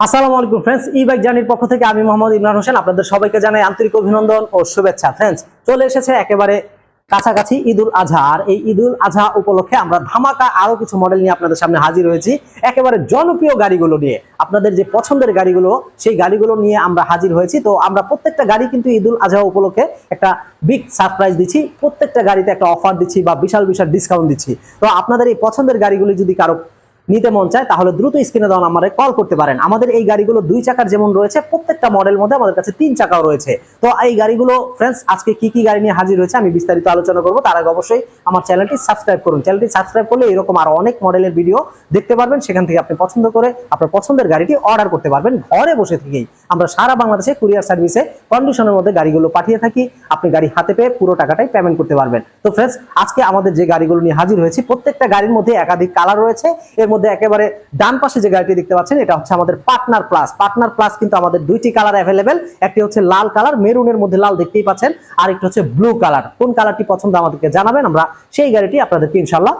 আসসালামু আলাইকুম ফ্রেন্ডস ই বাইক জার্নির পক্ষ থেকে আমি মোহাম্মদ ইমরান হোসেন। আপনাদের সবাইকে জানাই আন্তরিক অভিনন্দন ও শুভেচ্ছা। ফ্রেন্ডস চলে এসেছে একেবারে কাছাকাছি ঈদুল আজহা। আর এই ঈদুল আজহা উপলক্ষে আমরা ধামাকা আরও কিছু মডেল নিয়ে আপনাদের সামনে হাজির হয়েছি। একেবারে জনপ্রিয় গাড়িগুলো নিয়ে। আপনাদের যে পছন্দের গাড়িগুলো, সেই গাড়িগুলো নিয়ে আমরা হাজির হয়েছি। তো আমরা প্রত্যেকটা গাড়ি কিন্তু ঈদুল আজহা উপলক্ষে একটা বিগ সারপ্রাইজ দিচ্ছি। প্রত্যেকটা গাড়িতে একটা অফার দিচ্ছি বা বিশাল বিশাল ডিসকাউন্ট দিচ্ছি। তো আপনাদের এই পছন্দের গাড়িগুলো যদি কারও নিতে মন চায়, তাহলে দ্রুত স্ক্রিনে দেওয়া নাম্বারে কল করতে পারেন। আমাদের এই গাড়িগুলো দুই চাকার যেমন রয়েছে, প্রত্যেকটা মডেল মধ্যে আমাদের কাছে তিন চাকাও রয়েছে। তো এই গাড়িগুলো ফ্রেন্ডস আজকে কি কি গাড়ি নিয়ে হাজির হয়েছে আমি বিস্তারিত আলোচনা করব। তার আগে অবশ্যই আমার চ্যানেলটি সাবস্ক্রাইব করুন। চ্যানেলটি সাবস্ক্রাইব করলে এরকম আরও অনেক মডেলের ভিডিও দেখতে পারবেন। সেখান থেকে আপনি পছন্দ করে আপনার পছন্দের গাড়িটি অর্ডার করতে পারবেন ঘরে বসে থেকেই। আমরা সারা বাংলাদেশে কুরিয়ার সার্ভিসে কন্ডিশনের মধ্যে গাড়িগুলো পাঠিয়ে থাকি। আপনি গাড়ি হাতে পেয়ে পুরো টাকাটাই পেমেন্ট করতে পারবেন। তো ফ্রেন্ডস আজকে আমাদের যে গাড়িগুলো নিয়ে হাজির হয়েছি, প্রত্যেকটা গাড়ির মধ্যে একাধিক কালার রয়েছে। এর মধ্যে একেবারে ডান পাশে যে গাড়িটি দেখতে পাচ্ছেন, এটা হচ্ছে আমাদের পার্টনার প্লাস। পার্টনার প্লাস কিন্তু আমাদের দুইটি কালার অ্যাভেলেবেল একটি হচ্ছে লাল কালার, মেরুনের মধ্যে লাল দেখতেই পাচ্ছেন, আর একটি হচ্ছে ব্লু কালার। কোন কালারটি পছন্দ আমাদেরকে জানাবেন, আমরা সেই গাড়িটি আপনাদেরকে ইনশাল্লাহ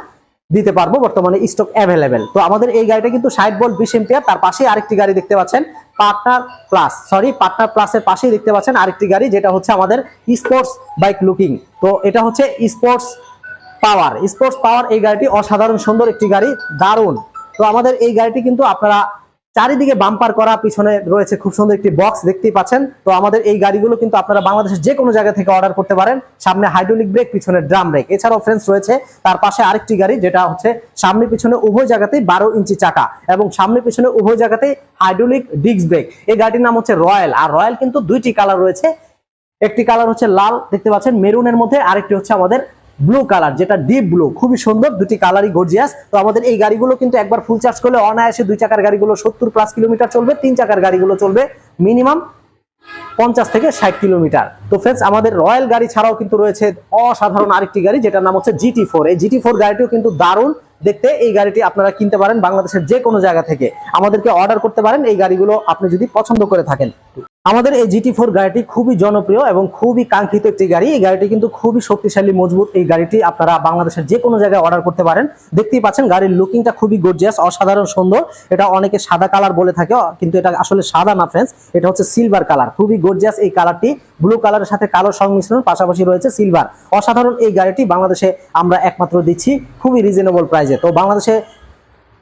দিতে পারব, বর্তমানে স্টক অ্যাভেলেবেল তো আমাদের এই গাড়িটা কিন্তু ষাট ভোল্ট বিশ এম্পিয়ার তার পাশে আরেকটি গাড়ি দেখতে পাচ্ছেন পার্টনার প্লাস। সরি পার্টনার প্লাসের পাশেই দেখতে পাচ্ছেন আরেকটি গাড়ি, যেটা হচ্ছে আমাদের স্পোর্টস বাইক লুকিং তো এটা হচ্ছে স্পোর্টস পাওয়ার স্পোর্টস পাওয়ার এই গাড়িটি অসাধারণ সুন্দর একটি গাড়ি, দারুণ। তো আমাদের এই গাড়িটি কিন্তু আপনারা চারিদিকে বাম্পার করা, পিছনে রয়েছে খুব সুন্দর একটি বক্স দেখতেই পাচ্ছেন। তো আমাদের এই গাড়িগুলো কিন্তু আপনারা বাংলাদেশের যে কোনো জায়গা থেকে অর্ডার করতে পারেন। সামনে হাইড্রোলিক ব্রেক পিছনে ড্রাম ব্রেক এছাড়াও ফ্রেন্ডস রয়েছে, তার পাশে আরেকটি গাড়ি, যেটা হচ্ছে সামনে পিছনে উভয় জায়গাতেই বারো ইঞ্চি চাকা এবং সামনে পিছনে উভয় জায়গাতেই হাইড্রোলিক ডিস্ক ব্রেক এই গাড়িটির নাম হচ্ছে রয়্যাল আর রয়্যাল কিন্তু দুইটি কালার রয়েছে। একটি কালার হচ্ছে লাল, দেখতে পাচ্ছেন। মেরুনের মধ্যে আরেকটি হচ্ছে আমাদের ব্লু কালার যেটা ডিপ ব্লু খুবই সুন্দর, দুটি কালারই গর্জিয়াস তো আমাদের এই গাড়িগুলো কিন্তু একবার ফুল চার্জ করলে অনায়াসে দুই চাকার গাড়িগুলো সত্তর প্লাস কিলোমিটার চলবে, তিন চাকার গাড়িগুলো চলবে মিনিমাম পঞ্চাশ থেকে ষাট কিলোমিটার তো ফ্রেন্ডস আমাদের রয়্যাল গাড়ি ছাড়াও কিন্তু রয়েছে অসাধারণ আরেকটি গাড়ি, যেটার নাম হচ্ছে জিটি ফোর এই জিটি ফোর গাড়িটিও কিন্তু দারুণ। দেখতে এই গাড়িটি আপনারা কিনতে পারেন বাংলাদেশের যে কোনো জায়গা থেকে। আমাদেরকে অর্ডার করতে পারেন, এই গাড়িগুলো আপনি যদি পছন্দ করে থাকেন। আমাদের এই জিটি ফোর গাড়িটি খুবই জনপ্রিয় এবং খুবই কাঙ্ক্ষিত একটি গাড়ি। এই গাড়িটি কিন্তু খুবই শক্তিশালী, মজবুত এই গাড়িটি আপনারা বাংলাদেশের যে কোনো জায়গায় অর্ডার করতে পারেন। দেখতেই পাচ্ছেন গাড়ির লুকিংটা খুবই গর্জিয়াস অসাধারণ সুন্দর। এটা অনেকে সাদা কালার বলে থাকে, কিন্তু এটা আসলে সাদা না ফ্রেন্ডস এটা হচ্ছে সিলভার কালার খুবই গর্জিয়াস এই কালারটি ব্লু কালারের সাথে কালো সংমিশ্রণ, পাশাপাশি রয়েছে সিলভার অসাধারণ এই গাড়িটি বাংলাদেশে আমরা একমাত্র দিচ্ছি খুবই রিজনেবল প্রাইজে তো বাংলাদেশে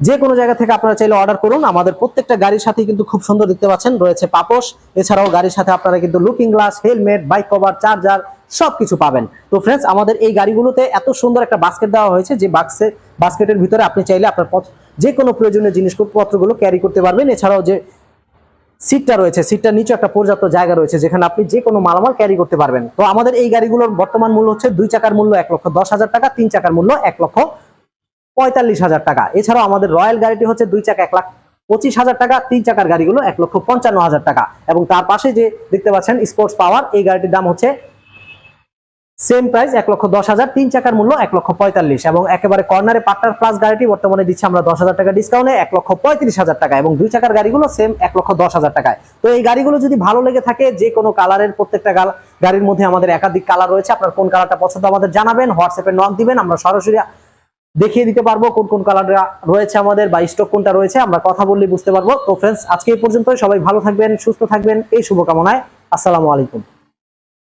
যে কোনো জায়গা থেকে আপনারা চাইলে অর্ডার করুন। আমাদের প্রত্যেকটা গাড়ির সাথে কিন্তু খুব সুন্দর দেখতে পাচ্ছেন, রয়েছে পাপোশ। এছাড়াও গাড়ির সাথে আপনারা কিন্তু looking glass helmet bike cover charger সব কিছু পাবেন। তো ফ্রেন্ডস আমাদের এই গাড়িগুলোতে এত সুন্দর একটা বাস্কেট দেওয়া হয়েছে যে বাক্সে বাস্কেটের ভিতরে আপনি চাইলে আপনার যে কোনো প্রয়োজনীয় জিনিসপত্রগুলো ক্যারি করতে পারবেন। এছাড়াও যে সিটটা রয়েছে সিটটার নিচে একটা পর্যাপ্ত জায়গা রয়েছে যেখানে আপনি যে কোনো মালামাল ক্যারি করতে পারবেন। তো আমাদের এই গাড়িগুলোর বর্তমান মূল্য হচ্ছে দুই চাকার মূল্য এক লক্ষ দশ হাজার টাকা, তিন চাকার মূল্য এক লক্ষ পঁয়তাল্লিশ হাজার টাকা। এছাড়াও আমাদের রয়্যাল গাড়িটি হচ্ছে দুই চাকা এক লাখ পঁচিশ হাজার টাকা, তিন চাকার গাড়িগুলো এক লক্ষ পঞ্চান্ন হাজার টাকা। এবং তার পাশে যে দেখতে পাচ্ছেন স্পোর্টস পাওয়ার এই গাড়িটির দাম হচ্ছে সেম প্রাইস এক লক্ষ দশ হাজার, তিন চাকার মূল্য এক লক্ষ পঁয়তাল্লিশ। এবং একেবারে কর্নারে পার্টনার প্লাস গাড়িটি বর্তমানে দিচ্ছে আমরা দশ হাজার টাকা ডিসকাউন্টে এক লক্ষ পঁয়ত্রিশ হাজার টাকা। এবং দুই চাকার গাড়িগুলো সেম এক লক্ষ দশ হাজার টাকায়। তো এই গাড়িগুলো যদি ভালো লেগে থাকে, যে কোনো কালারের প্রত্যেকটা গাড়ির মধ্যে আমাদের একাধিক কালার রয়েছে। আপনার কোন কালারটা পছন্দ আমাদের জানাবেন হোয়াটসঅ্যাপে নক দিবেন, আমরা সরাসরি দেখিয়ে দিতে পারব কোন কোন কালার রয়েছে আমাদের বা স্টক কোনটা রয়েছে, আমরা কথা বললে বুঝতে পারব। তো ফ্রেন্ডস আজকে এই পর্যন্ত সবাই ভালো থাকবেন, সুস্থ থাকবেন। এই শুভকামনায়। আসসালামু আলাইকুম।